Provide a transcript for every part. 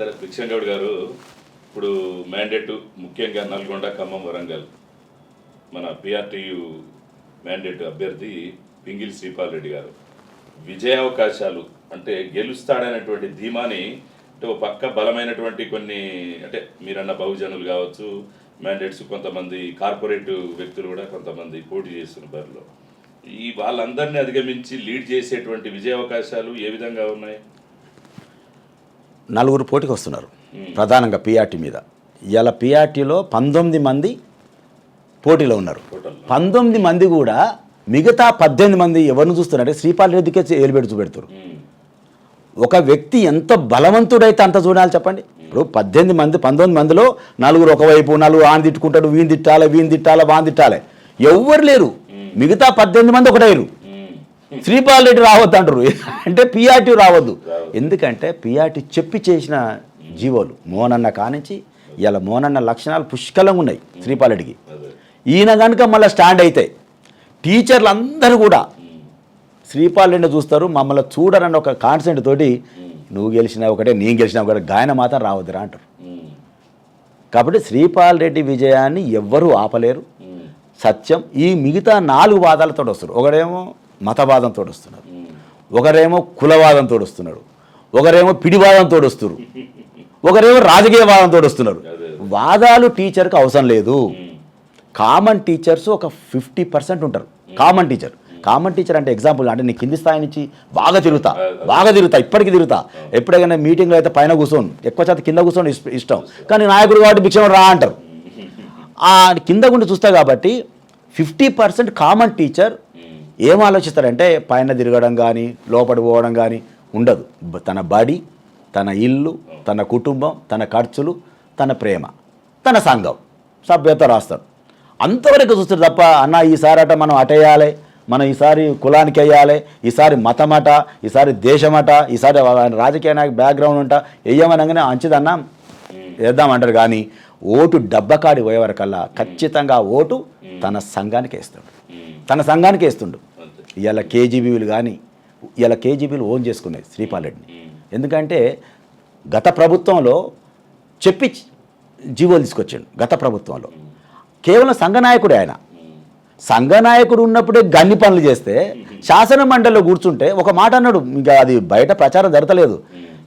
సరే భిక్షణ్ గౌడ్ గారు ఇప్పుడు మ్యాండేట్ ముఖ్యంగా నల్గొండ ఖమ్మం వరంగల్ మన పిఆర్టీయు మ్యాండేట్ అభ్యర్థి పింగిల్ శ్రీపాల్ రెడ్డి గారు. విజయావకాశాలు అంటే గెలుస్తాడనేటువంటి ధీమాని అంటే ఒక పక్క బలమైనటువంటి కొన్ని అంటే మీరన్న బహుజనులు కావచ్చు మ్యాండేట్స్ కొంతమంది కార్పొరేట్ వ్యక్తులు కూడా కొంతమంది పోటీ చేస్తున్న బరిలో. ఈ వాళ్ళందరినీ అధిగమించి లీడ్ చేసేటువంటి విజయావకాశాలు ఏ విధంగా ఉన్నాయి? నలుగురు పోటీకి వస్తున్నారు. ప్రధానంగా పిఆర్టీ మీద. ఇలా పిఆర్టీలో పంతొమ్మిది మంది పోటీలో ఉన్నారు. పంతొమ్మిది మంది కూడా మిగతా పద్దెనిమిది మంది ఎవరిని చూస్తున్నారంటే శ్రీపాల్ రెడ్డికే ఏలుబెట్టి చూపెడుతారు. ఒక వ్యక్తి ఎంత బలవంతుడైతే అంత చూడాలి చెప్పండి. ఇప్పుడు పద్దెనిమిది మంది పంతొమ్మిది మందిలో నలుగురు ఒకవైపు నలుగురు ఆని తిట్టుకుంటాడు వీని తిట్టాలి వీని తిట్టాలి వాని తిట్టాలి. ఎవ్వరు లేరు. మిగతా పద్దెనిమిది మంది ఒకటైరు శ్రీపాల్ రెడ్డి రావద్దు అంటారు అంటే పిఆర్టీ రావద్దు. ఎందుకంటే పిఆర్టీ చెప్పి చేసిన జీవోలు మోనన్న కానించి ఇలా మోనన్న లక్షణాలు పుష్కలంగా ఉన్నాయి శ్రీపాల్ రెడ్డికి. ఈయన కనుక మళ్ళీ స్టాండ్ అయితే టీచర్లు అందరూ కూడా శ్రీపాల్ రెడ్డి చూస్తారు మమ్మల్ని చూడరన్న ఒక కాన్సెంట్ తోటి నువ్వు గెలిచినా ఒకటే నేను గెలిచినా ఒకటే గాయన మాత్రం రావద్దురా అంటారు. కాబట్టి శ్రీపాల్ రెడ్డి విజయాన్ని ఎవ్వరూ ఆపలేరు. సత్యం ఈ మిగతా నాలుగు వాదాలతో వస్తారు. ఒకడేమో మతవాదంతో వస్తున్నారు ఉమ్, ఒకరేమో కులవాదంతో వస్తున్నాడు ఒకరేమో పిడివాదంతో వస్తున్నారు ఒకరేమో రాజకీయ వాదంతో వస్తున్నారు. వాదాలు టీచర్కి అవసరం లేదు. కామన్ టీచర్స్ ఒక ఫిఫ్టీ పర్సెంట్ ఉంటారు. Common teacher. కామన్ టీచర్ అంటే ఎగ్జాంపుల్ అంటే నేను కింది స్థాయి నుంచి బాగా తిరుగుతా. బాగా తిరుగుతా ఇప్పటికీ తిరుగుతా. ఎప్పుడైనా మీటింగ్లో అయితే పైన కూర్చోను. ఎక్కువ శాతం కింద కూర్చొని ఇష్ట- కానీ నాయకుడు కాబట్టి భిక్షం రా అంటారు. ఆ కింద గుండి చూస్తా కాబట్టి ఫిఫ్టీ పర్సెంట్ కామన్ టీచర్ ఏం ఆలోచిస్తారంటే పైన తిరగడం కానీ లోపడి పోవడం కానీ ఉండదు. తన బడి తన ఇల్లు తన కుటుంబం తన ఖర్చులు తన ప్రేమ తన సంఘం సభ్యత రాస్తారు. అంతవరకు చూస్తారు తప్ప అన్న ఈసారి అట మనం అటేయాలి మనం ఈసారి కులానికి వేయాలి ఈసారి మతమట ఈసారి దేశమట ఈసారి రాజకీయ నాయక బ్యాక్గ్రౌండ్ ఉంటా వేయమనగానే అంచిదన్నా వేద్దామంటారు. కానీ ఓటు డబ్బకాడి పోయేవరకల్లా ఖచ్చితంగా ఓటు తన సంఘానికి వేస్తాడు. తన సంఘానికి వేస్తుండు. ఇవాళ కేజీబీలు కానీ ఇవాళ కేజీబీలు ఓన్ చేసుకున్నాయి శ్రీపాల్ రెడ్డిని. ఉమ్, ఎందుకంటే గత ప్రభుత్వంలో చెప్పి జీవోలు తీసుకొచ్చాడు గత ప్రభుత్వంలో. కేవలం సంఘనాయకుడే ఆయన. సంఘనాయకుడు ఉన్నప్పుడే గన్ని పనులు చేస్తే శాసన మండలిలో కూర్చుంటే ఒక మాట అన్నాడు ఇంకా అది బయట ప్రచారం జరగలేదు.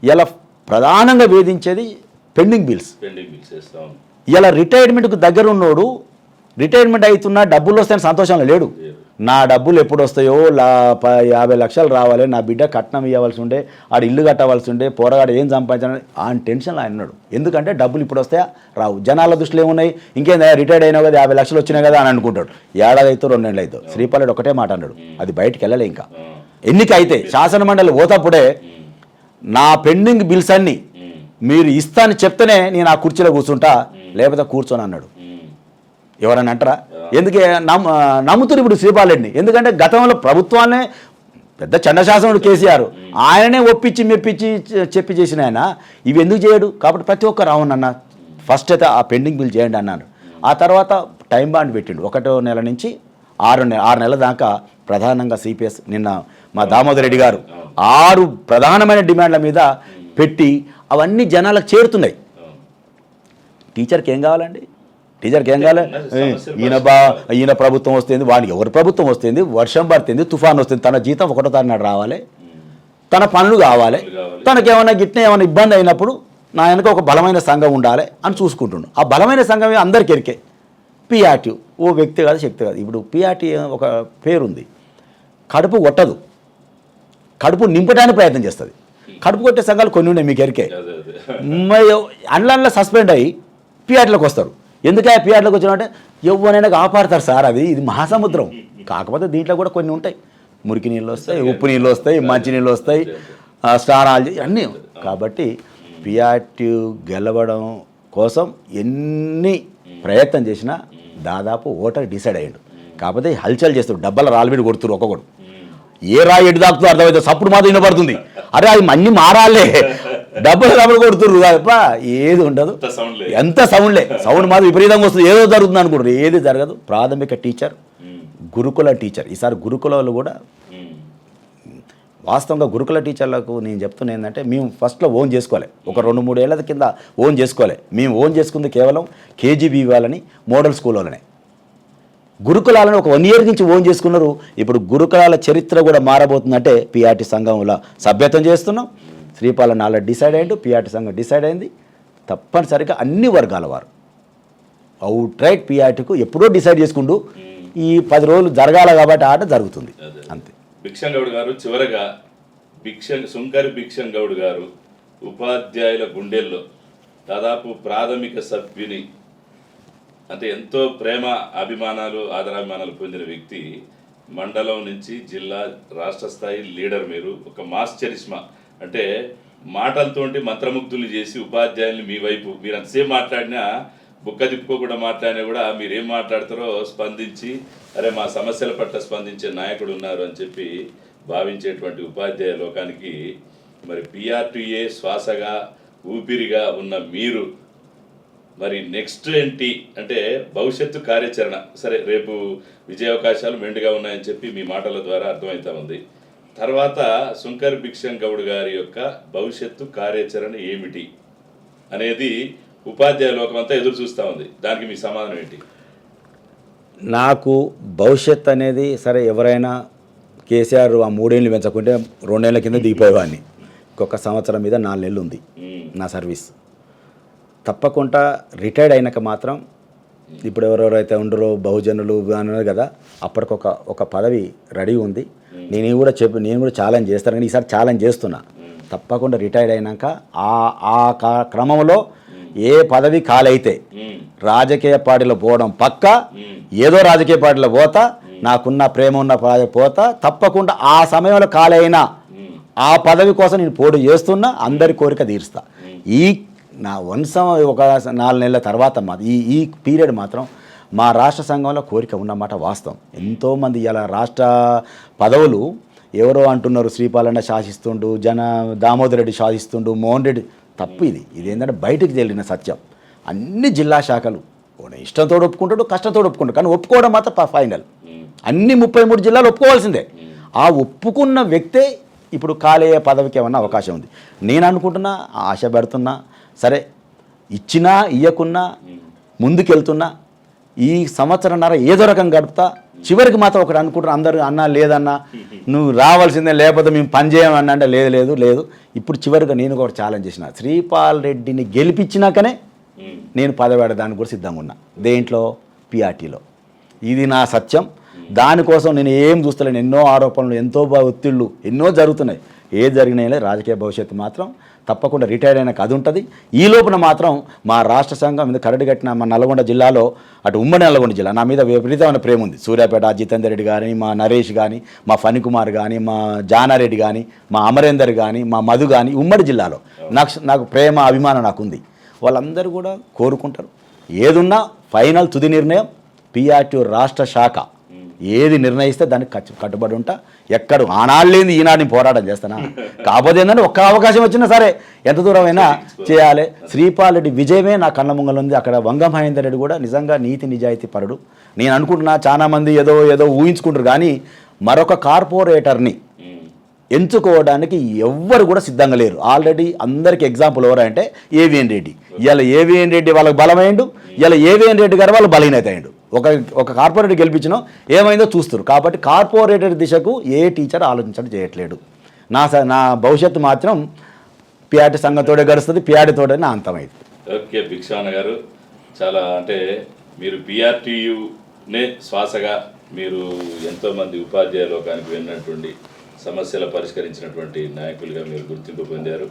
ఇలా ప్రధానంగా వేధించేది పెండింగ్ బిల్స్. ఇలా రిటైర్మెంట్కు దగ్గర ఉన్నోడు రిటైర్మెంట్ అవుతున్నా డబ్బులు వస్తాయని సంతోషంలో లేడు. నా డబ్బులు ఎప్పుడు వస్తాయో యాభై లక్షలు రావాలి నా బిడ్డ కట్నం ఇవ్వవలసి ఉండే ఆడు ఇల్లు కట్టవలసి ఉండే పోరగాడు ఏం సంపాదించాలని ఆ టెన్షన్లో ఆయన ఎందుకంటే డబ్బులు ఇప్పుడు వస్తాయా రావు. జనాల దృష్టిలో ఏమున్నాయి? ఇంకేందా రిటైర్డ్ అయినా కదా యాభై లక్షలు వచ్చినాయి కదా అని అనుకుంటాడు. ఏడాది అయితే రెండు నెలలు అవుతావు శ్రీపాలుడు ఒకటే మాట అన్నాడు అది బయటికి వెళ్ళలే ఇంకా. ఎన్నిక అయితే శాసన మండలి పోతప్పుడే నా పెండింగ్ బిల్స్ అన్నీ మీరు మీరు ఇస్తాను చెప్తేనే నేను ఆ కుర్చీలో కూర్చుంటా లేకపోతే కూర్చొని అన్నాడు ఉమ్, ఎవరన్నా అంటారా? ఎందుకే నమ్ము నమ్ముతున్నారు ఇప్పుడు శ్రీపాలరెడ్డిని ఎందుకంటే గతంలో ప్రభుత్వాన్నే పెద్ద చండశాసనుడు కేసీఆర్. ఆయననే ఒప్పించి మెప్పించి చెప్పి చేసిన ఆయన. ఇవి ఎందుకు చేయడు? కాబట్టి ప్రతి ఒక్కరు అవునన్న ఫస్ట్ అయితే ఆ పెండింగ్ బిల్ చేయండి అన్నాను ఆ తర్వాత టైం బాండ్ పెట్టిండు. ఒకటో నెల నుంచి ఆరు నెల ఆరు నెలల దాకా ప్రధానంగా సిపిఎస్ నిన్న మా దామోదర్ రెడ్డి గారు ఆరు ప్రధానమైన డిమాండ్ల మీద పెట్టి అవన్నీ జనాలకు చేరుతున్నాయి. టీచర్కి ఏం కావాలండి? టీచర్కి ఏం సమస్యలు ఈయన బా ఈయన ప్రభుత్వం వస్తుంది వాడికి ఎవరి ప్రభుత్వం వస్తుంది వర్షం పడుతుంది తుఫాన్ వస్తుంది తన జీతం ఒకటో తారీఖు రావాలి. తన పనులు కావాలి. తనకేమైనా గిట్న ఏమైనా ఇబ్బంది అయినప్పుడు నా వెనక ఒక బలమైన సంఘం ఉండాలి అని చూసుకుంటుండు. ఆ బలమైన సంఘం అందరికి ఎరికే. పిఆర్టీ ఓ వ్యక్తి కాదు శక్తి కాదు. ఇప్పుడు పిఆర్టీ ఒక పేరుంది. కడుపు కొట్టదు. కడుపు నింపడానికి ప్రయత్నం చేస్తుంది. కడుపు కొట్టే సంఘాలు కొన్ని ఉన్నాయి మీకు ఎరికే. అదే అదే. అండ్లలో సస్పెండ్ అయ్యి పిఆర్టీలోకి వస్తారు. ఎందుకే పిఆర్టీలోకి వచ్చినంటే ఎవరైనా కాపాడతారు సార్ అది ఇది మహాసముద్రం. కాకపోతే దీంట్లో కూడా కొన్ని ఉంటాయి. మురికి నీళ్ళు వస్తాయి ఉప్పు నీళ్ళు వస్తాయి మంచి నీళ్ళు వస్తాయి చేయి, అన్నీ కాబట్టి పిఆర్టీ గెలవడం కోసం ఎన్ని ప్రయత్నం చేసినా దాదాపు ఓటర్ డిసైడ్ అయ్యాడు. కాకపోతే హల్చల్ చేస్తాడు డబ్బాల రాళ్ళబిడి కొడుతురు ఒక్కొక్కడు. ఏ రాయి ఎటు దాకుతుందో అర్థమైతే సప్పుడు మాత్రం వినపడుతుంది. అరే అది అన్ని మారాలే. డబ్బులు డబ్బులు కొడుతుర్రు తప్ప ఏది ఉండదు. ఎంత సౌండ్లే సౌండ్ మాత్రం విపరీతంగా వస్తుంది. ఏదో జరుగుతుంది అనుకుంటారు. ఏది జరగదు. ప్రాథమిక టీచర్ గురుకుల టీచర్ ఈసారి గురుకులలో కూడా వాస్తవంగా గురుకుల టీచర్లకు నేను చెప్తున్నా ఏంటంటే మేము ఫస్ట్లో ఓన్ చేసుకోవాలి. ఒక రెండు మూడు ఏళ్ళ కింద ఓన్ చేసుకోవాలి. మేము ఓన్ చేసుకుంది కేవలం కేజీబీ వాళ్ళని మోడల్ స్కూల్ వాళ్ళనే. గురుకులాలను ఒక వన్ ఇయర్ నుంచి ఓన్ చేసుకున్నారు. ఇప్పుడు గురుకులాల చరిత్ర కూడా మారబోతుందంటే పిఆర్టీ సంఘంలో సభ్యత్వం చేస్తున్నాం. శ్రీపాలన ఆల్రెడీ డిసైడ్ అయ్యిండు పిఆర్టీ సంఘం డిసైడ్ అయింది. తప్పనిసరిగా అన్ని వర్గాల వారు అవుట్ రైట్ పిఆర్టీకు ఎప్పుడో డిసైడ్ చేసుకుంటూ ఈ పది రోజులు జరగాల కాబట్టి ఆట జరుగుతుంది. అంతే. భిక్షంగౌడ్ గారు చివరగా భిక్షం సుంకరి భిక్షంగౌడ్ గారు ఉపాధ్యాయుల గుండెల్లో దాదాపు ప్రాథమిక సభ్యుని అంటే ఎంతో ప్రేమ అభిమానాలు ఆదరాభిమానాలు పొందిన వ్యక్తి మండలం నుంచి జిల్లా రాష్ట్ర స్థాయి లీడర్ మీరు. ఒక మాస్ చరిష్మా అంటే మాటలతోటి మంత్రముగ్ధులు చేసి ఉపాధ్యాయుల్ని మీ వైపు మీరు అంతసేపు మాట్లాడినా బుక్క తిప్పుకోకుండా మాట్లాడినా కూడా మీరు ఏం మాట్లాడతారో స్పందించి అరే మా సమస్యల పట్ల స్పందించే నాయకుడు ఉన్నారు అని చెప్పి భావించేటువంటి ఉపాధ్యాయ లోకానికి మరి పిఆర్టీఏ శ్వాసగా ఊపిరిగా ఉన్న మీరు మరి నెక్స్ట్ ఏంటి అంటే భవిష్యత్తు కార్యాచరణ. సరే రేపు విజయావకాశాలు మెండుగా ఉన్నాయని చెప్పి మీ మాటల ద్వారా అర్థమవుతా ఉంది. తర్వాత సుంకర్ భిక్షం గౌడ్ గారి యొక్క భవిష్యత్తు కార్యాచరణ ఏమిటి అనేది ఉపాధ్యాయ లోకం అంతా ఎదురు చూస్తూ ఉంది. దానికి మీ సమాధానం ఏంటి? నాకు భవిష్యత్ అనేది సరే ఎవరైనా కేసీఆర్ ఆ మూడేళ్ళు పెంచకుంటే రెండేళ్ళ కింద దిగిపోయేవాడిని. ఇంకొక సంవత్సరం మీద నాలుగు నెలలు ఉంది నా సర్వీస్. తప్పకుండా రిటైర్డ్ అయినాక మాత్రం ఇప్పుడు ఎవరెవరైతే ఉండరో బహుజనులు అన్నారు కదా అప్పటికొక ఒక పదవి రెడీ ఉంది. నేను కూడా చెప్పి నేను కూడా ఛాలెంజ్ చేస్తాను కానీ ఈసారి ఛాలెంజ్ చేస్తున్నా. తప్పకుండా రిటైర్డ్ అయినాక ఆ ఆ క్రమంలో ఏ పదవి ఖాళైతే రాజకీయ పార్టీలో పోవడం పక్క ఏదో రాజకీయ పార్టీలో పోతా నాకున్న ప్రేమ ఉన్న పోతా తప్పకుండా ఆ సమయంలో ఖాళీ ఆ పదవి కోసం నేను పోటీ చేస్తున్నా అందరి కోరిక తీరుస్తా. ఈ నా వంశం ఒక నాలుగు నెలల తర్వాత మాత్రం ఈ ఈ పీరియడ్ మాత్రం మా రాష్ట్ర సంఘంలో కోరిక ఉన్నమాట వాస్తవం. ఎంతోమంది ఇలా రాష్ట్ర పదవులు ఎవరో అంటున్నారు శ్రీపాలన్న శాసిస్తుండు జన దామోదర్ రెడ్డి శాసిస్తుండు మోహన్ రెడ్డి. తప్పు ఇది. ఇది ఏంటంటే బయటికి తెలిసిన సత్యం. అన్ని జిల్లా శాఖలు ఇష్టంతో ఒప్పుకుంటాడు కష్టంతో ఒప్పుకుంటాడు. కానీ ఒప్పుకోవడం మాత్రం ఫైనల్. అన్ని ముప్పై మూడు జిల్లాలు ఒప్పుకోవాల్సిందే. ఆ ఒప్పుకున్న వ్యక్తే ఇప్పుడు కాలేయ పదవికి ఏమన్నా అవకాశం ఉంది. నేను అనుకుంటున్నా ఆశ పెడుతున్నా సరే ఇచ్చినా ఇయ్యకున్నా ముందుకెళ్తున్నా ఈ సంవత్సరంన్నర ఏదో రకం గడుపుతా చివరికి మాత్రం ఒకటి అనుకుంటున్నా అందరు అన్నా లేదన్నా నువ్వు రావాల్సిందే లేకపోతే మేము పని చేయమన్నా అంటే లేదు లేదు లేదు. ఇప్పుడు చివరిగా నేను కూడా ఛాలెంజ్ చేసిన శ్రీపాల్ రెడ్డిని గెలిపించినాకనే నేను పదవేడ దానికి కూడా సిద్ధంగా ఉన్నా. దేంట్లో? పిఆర్టీలో ఇది నా సత్యం. దానికోసం నేను ఏం చూస్తలేను ఎన్నో ఆరోపణలు ఎంతో ఒత్తిళ్ళు ఎన్నో జరుగుతున్నాయి. ఏది జరిగినాయి రాజకీయ భవిష్యత్తు మాత్రం తప్పకుండా రిటైర్ అయిన కథ ఉంటుంది. ఈ లోపున మాత్రం మా రాష్ట్ర సంఘం మీద కరడు కట్టిన మా నల్గొండ జిల్లాలో అటు ఉమ్మడి నల్గొండ జిల్లా నా మీద విపరీతమైన ప్రేమ ఉంది. సూర్యాపేట జితేందర్ రెడ్డి కానీ మా నరేష్ కానీ మా ఫణికుమార్ కానీ మా జానారెడ్డి కానీ మా అమరేందర్ కానీ మా మధు కానీ ఉమ్మడి జిల్లాలో. నాకు నాకు ప్రేమ అభిమానం నాకుంది. వాళ్ళందరూ కూడా కోరుకుంటారు. ఏదున్నా ఫైనల్ తుది నిర్ణయం పిఆర్టీ రాష్ట్ర శాఖ. ఏది నిర్ణయిస్తే దానికి కట్టు కట్టుబడి ఉంటా. ఎక్కడ ఆనాడు లేని ఈనాడు నేను పోరాటం చేస్తానా? కాకపోతే ఏంటంటే ఒక్క అవకాశం వచ్చినా సరే ఎంత దూరం అయినా చేయాలి. శ్రీపాల్ రెడ్డి విజయమే నా కళ్ళ ముంగలు ఉంది. అక్కడ వంగ మహేందర్ రెడ్డి కూడా నిజంగా నీతి నిజాయితీ పరుడు. నేను అనుకుంటున్నా చాలా మంది ఏదో ఏదో ఊహించుకుంటారు. కానీ మరొక కార్పొరేటర్ని ఎంచుకోవడానికి ఎవ్వరు కూడా సిద్ధంగా లేరు. ఆల్రెడీ అందరికి ఎగ్జాంపుల్ ఎవరంటే ఏవిఎన్ రెడ్డి. ఇలా ఏవిఎన్ రెడ్డి వాళ్ళకి బలమైండు. ఇలా ఏవిఎన్ రెడ్డి గారు వాళ్ళు బలహీనత అయ్యిండు. ఒక ఒక కార్పొరేటర్ గెలిపించినా ఏమైందో చూస్తారు. కాబట్టి కార్పొరేటర్ దిశకు ఏ టీచర్ ఆలోచించడం చేయట్లేడు నా స- నా భవిష్యత్తు మాత్రం పిఆర్టీ సంఘంతోడే గడుస్తుంది పిఆర్టీతోడే నా అంతమైంది. ఓకే భిక్షాన గారు. చాలా అంటే మీరు పిఆర్టీయునే శ్వాసగా మీరు ఎంతోమంది ఉపాధ్యాయ లోకానికి వెళ్ళినటువంటి సమస్యలు పరిష్కరించినటువంటి నాయకులుగా మీరు గుర్తింపు పొందారు.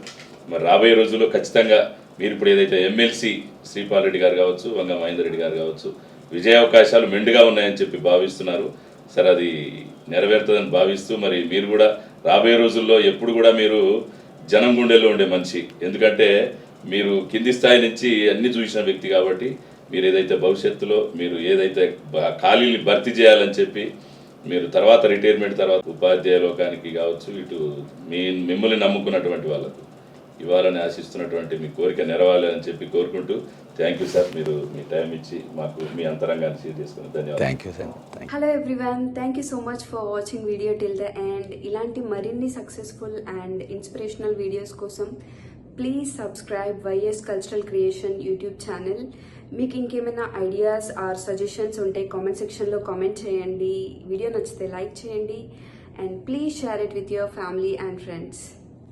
మరి రాబోయే రోజుల్లో ఖచ్చితంగా మీరు ఇప్పుడు ఏదైతే ఎమ్మెల్సీ శ్రీపాల్ రెడ్డి గారు కావచ్చు వంగ మహేందర్ రెడ్డి గారు కావచ్చు విజయావకాశాలు మెండుగా ఉన్నాయని చెప్పి భావిస్తున్నారు. సరే అది నెరవేరుతుందని భావిస్తూ మరి మీరు కూడా రాబోయే రోజుల్లో ఎప్పుడు కూడా మీరు జనం గుండెల్లో ఉండే మనిషి. ఎందుకంటే మీరు కింది స్థాయి నుంచి అన్ని చూసిన వ్యక్తి కాబట్టి మీరు ఏదైతే భవిష్యత్తులో మీరు ఏదైతే ఖాళీని భర్తీ చేయాలని చెప్పి మీరు తర్వాత రిటైర్మెంట్ తర్వాత ఉపాధ్యాయ లోకానికి కావచ్చు ఇటు మీ మిమ్మల్ని నమ్ముకున్నటువంటి వాళ్ళకు. ఇవ్వాలని ఆశిస్తున్నటువంటి మీ కోరిక నెరవాలి అని చెప్పి కోరుకుంటూ థ్యాంక్ యూ సార్ మీరు మీ టైం ఇచ్చి మాకు మీ అంతరంగాన్ని షేర్ చేసుకుని ధన్యవాదాలు. Hello everyone thank you so much for watching video till the end ఇలాంటి మరిన్ని సక్సెస్ఫుల్ అండ్ ఇన్స్పిరేషనల్ వీడియోస్ కోసం please subscribe YS cultural creation YouTube channel మీకు ఇంకేమైనా ఐడియాస్ ఆర్ సజెషన్స్ ఉంటే కామెంట్ సెక్షన్లో కామెంట్ చేయండి. వీడియో నచ్చితే లైక్ చేయండి. And please share it with your family and friends